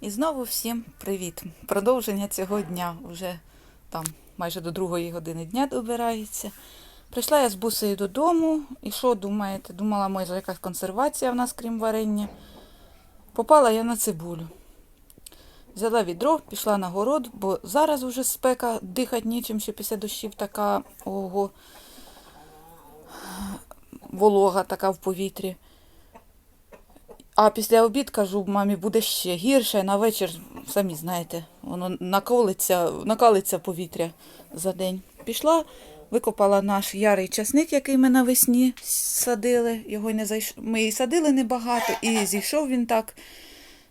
І знову всім привіт! Продовження цього дня вже там майже до другої години дня добирається. Прийшла я з бусею додому, і що думаєте? Думала, може, якась консервація в нас, крім варення. Попала я на цибулю. Взяла відро, пішла на город, бо зараз уже спека, дихати нічим, ще після дощів така ого, волога така в повітрі. А після обід кажу, мамі, буде ще гірше, на вечір, самі знаєте, воно наколиться, накалиться повітря за день. Пішла, викопала наш ярий часник, який ми навесні садили. Його не зайш... Ми і садили небагато, і зійшов він так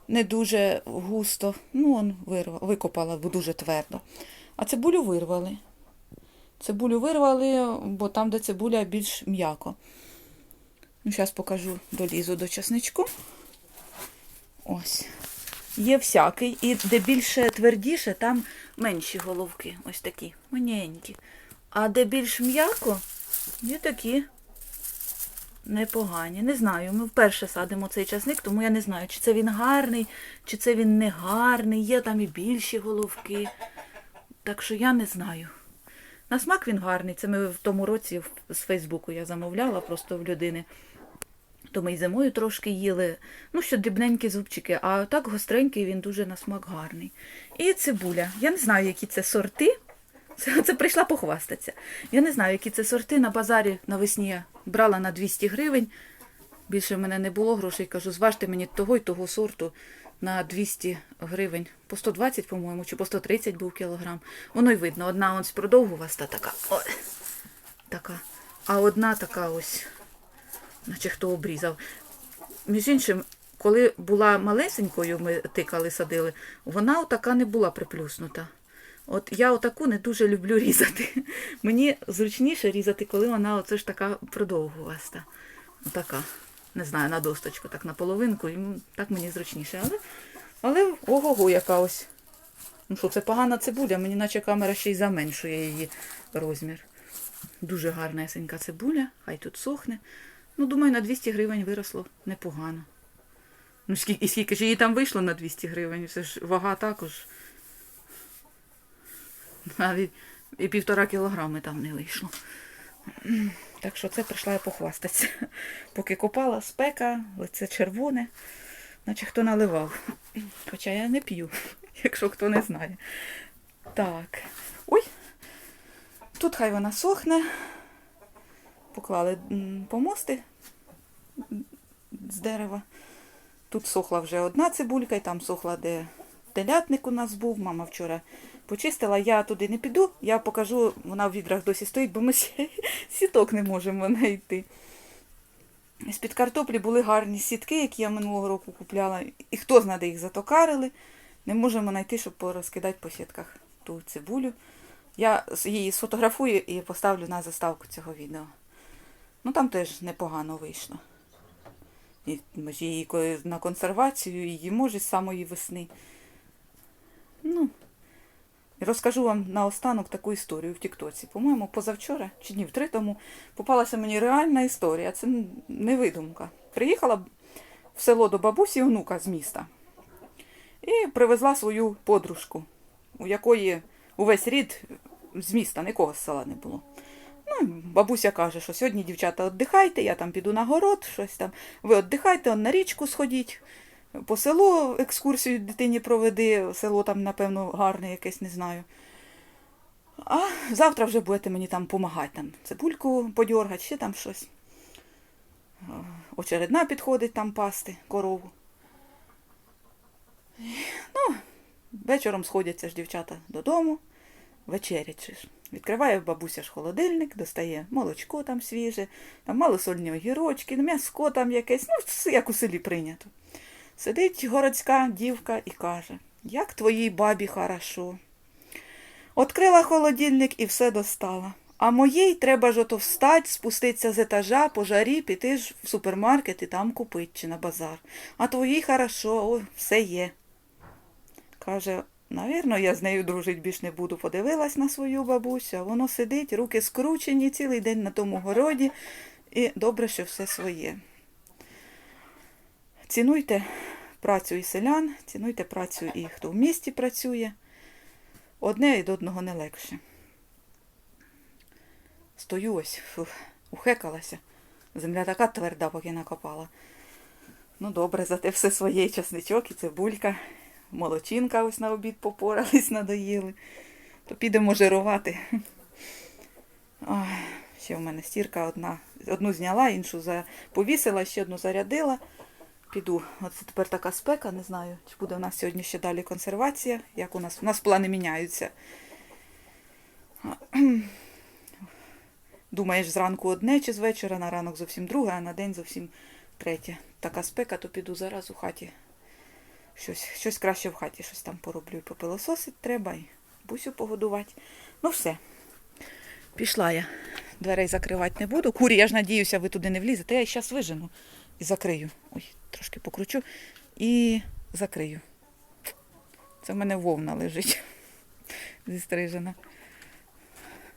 не дуже густо. Ну, он вирвав, викопала, дуже твердо. А цибулю вирвали. Цибулю вирвали, бо там, де цибуля, більш м'яко. Ну, зараз покажу, долізу до часничку. Ось. Є всякий. І де більше твердіше, там менші головки. Ось такі, маленькі. А де більш м'яко, є такі непогані. Не знаю. Ми вперше садимо цей часник, тому я не знаю, чи це він гарний, чи це він не гарний. Є там і більші головки. Так що я не знаю. На смак він гарний. Це ми в тому році з Фейсбуку я замовляла просто в людини. То ми й зимою трошки їли. Ну, що дрібненькі зубчики, а так гостренький він дуже на смак гарний. І цибуля. Я не знаю, які це сорти. Це, це прийшла похвастатися. Я не знаю, які це сорти. На базарі навесні я брала на 200 гривень. Більше в мене не було грошей. Кажу, зважте мені того й того сорту на 200 гривень. По 120, по-моєму, чи по 130 був кілограм. Воно й видно. Одна ось продовгуваста така. Ой, така. А одна така ось наче хто обрізав. Між іншим, коли була малесенькою, ми тикали, садили, вона отака не була приплюснута. От я отаку не дуже люблю різати. Мені зручніше різати, коли вона оце ж така продовгуваста. Отака. Не знаю, на досточку, так на половинку, і так мені зручніше. Але, але ого-го, яка ось. Ну що, це погана цибуля, мені наче камера ще й заменшує її розмір. Дуже гарнесенька цибуля, хай тут сохне. Ну, думаю, на 200 гривень виросло непогано. Ну, скільки, і скільки ж її там вийшло на 200 гривень? Це ж вага також. Навіть і півтора кілограми там не вийшло. Так що це прийшла я похвастатися. Поки копала спека, лице червоне, наче хто наливав. Хоча я не п'ю, якщо хто не знає. Так. Ой. Тут хай вона сохне. Поклали помости з дерева. Тут сохла вже одна цибулька, і там сохла, де телятник у нас був. Мама вчора почистила. Я туди не піду, я покажу, вона в відрах досі стоїть, бо ми сіток не можемо знайти. З-під картоплі були гарні сітки, які я минулого року купляла. І хто знає, де їх затокарили. Не можемо знайти, щоб порозкидати по сітках ту цибулю. Я її сфотографую і поставлю на заставку цього відео. Ну там теж непогано вийшло. І її на консервацію її може з самої весни. Ну, розкажу вам наостанок таку історію в Тіктоці. По-моєму, позавчора чи днів три тому попалася мені реальна історія. Це не видумка. Приїхала в село до бабусі онука з міста і привезла свою подружку, у якої увесь рід з міста, нікого з села не було. Ну, бабуся каже, що сьогодні, дівчата, віддихайте, я там піду на город, щось там. Ви віддихайте, на річку сходіть, по селу екскурсію дитині проведи, село там, напевно, гарне якесь, не знаю. А завтра вже будете мені там допомагати, там цибульку подьоргати, ще там щось. Очередна підходить там пасти корову. Ну, вечором сходяться ж дівчата додому, вечерять ж. Відкриває бабуся ж холодильник, достає молочко там свіже, там малосольні огірочки, м'яско там якесь, ну, як у селі прийнято. Сидить городська дівка і каже, як твоїй бабі хорошо. Открила холодильник і все достала. А моїй треба ж ото встать, спуститися з етажа, по жарі, піти ж в супермаркет і там купити чи на базар. А твоїй хорошо, о, все є. Каже, навірно, я з нею дружить більш не буду. Подивилась на свою бабусю, воно сидить, руки скручені, цілий день на тому городі, і добре, що все своє. Цінуйте працю і селян, цінуйте працю і хто в місті працює. Одне від одного не легше. Стою ось, фу, ухекалася. Земля така тверда, поки накопала. Ну, добре, зате все своє і часничок, і цибулька, молочинка ось на обід попорались, надоїли. То підемо жирувати. Ой, ще в мене стірка одна. Одну зняла, іншу повісила, ще одну зарядила. Піду. Оце тепер така спека, не знаю, чи буде у нас сьогодні ще далі консервація. Як у нас? У нас плани міняються. Думаєш, зранку одне чи з вечора, на ранок зовсім друге, а на день зовсім третє. Така спека, то піду зараз у хаті. Щось, щось краще в хаті, щось там пороблю. Попилососить треба, і бусю погодувати. Ну все. Пішла я. Дверей закривати не буду. Курі, я ж надіюся, ви туди не влізете. Я зараз вижену і закрию. Ой, трошки покручу. І закрию. Це в мене вовна лежить. Зістрижена.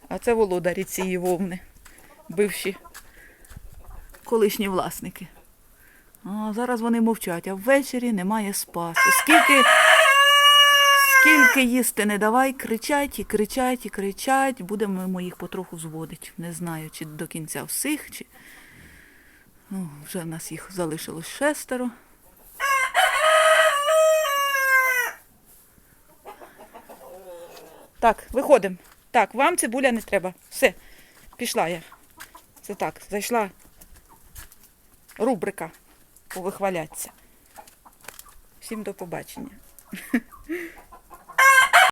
А це володарі цієї вовни. Бивші колишні власники. А зараз вони мовчать, а ввечері немає спасу. Скільки, скільки їсти не давай, кричать і кричать і кричать. Будемо їх потроху зводити. Не знаю, чи до кінця всіх, чи. Ну, вже в нас їх залишилось шестеро. Так, виходимо. Так, вам цибуля не треба. Все, пішла я. Це так, зайшла рубрика повихвалятися. Всім до побачення.